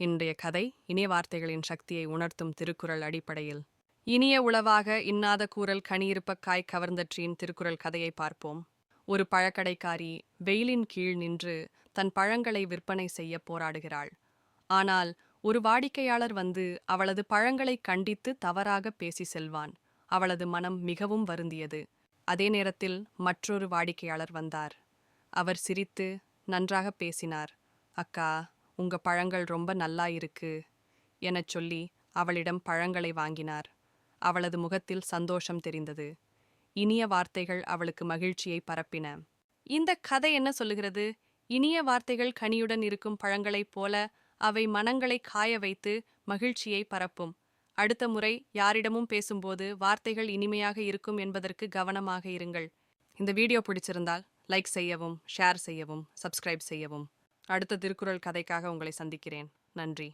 இன்றைய கதை இனிய வார்த்தைகளின் சக்தியை உணர்த்தும் திருக்குறள் அடிப்படையில். இனிய உளவாக இன்னாத கூறல் கனியிருப்பக்காய் கவர்ந்தற்றின் திருக்குறள் கதையை பார்ப்போம். ஒரு பழக்கடைக்காரி வெயிலின் கீழ் நின்று தன் பழங்களை விற்பனை செய்ய போராடுகிறாள். ஆனால் ஒரு வாடிக்கையாளர் வந்து அவளது பழங்களை கண்டித்து தவறாக பேசி செல்வான். அவளது மனம் மிகவும் வருந்தியது. அதே நேரத்தில் மற்றொரு வாடிக்கையாளர் வந்தார். அவர் சிரித்து நன்றாக பேசினார். அக்கா உங்க பழங்கள் ரொம்ப நல்லா இருக்கு எனச் சொல்லி அவளிடம் பழங்களை வாங்கினார். அவளது முகத்தில் சந்தோஷம் தெரிந்தது. இனிய வார்த்தைகள் அவளுக்கு மகிழ்ச்சியை பரப்பின. இந்த கதை என்ன சொல்லுகிறது? இனிய வார்த்தைகள் கனியுடன் இருக்கும் பழங்களைப் போல அவை மனங்களை காய வைத்து மகிழ்ச்சியை பரப்பும். அடுத்த முறை யாரிடமும் பேசும்போது வார்த்தைகள் இனிமையாக இருக்கும் என்பதற்கு கவனமாக இருங்கள். இந்த வீடியோ பிடிச்சிருந்தால் லைக் செய்யவும் ஷேர் செய்யவும் சப்ஸ்கிரைப் செய்யவும். அடுத்த திருக்குறள் கதைக்காக உங்களை சந்திக்கிறேன். நன்றி.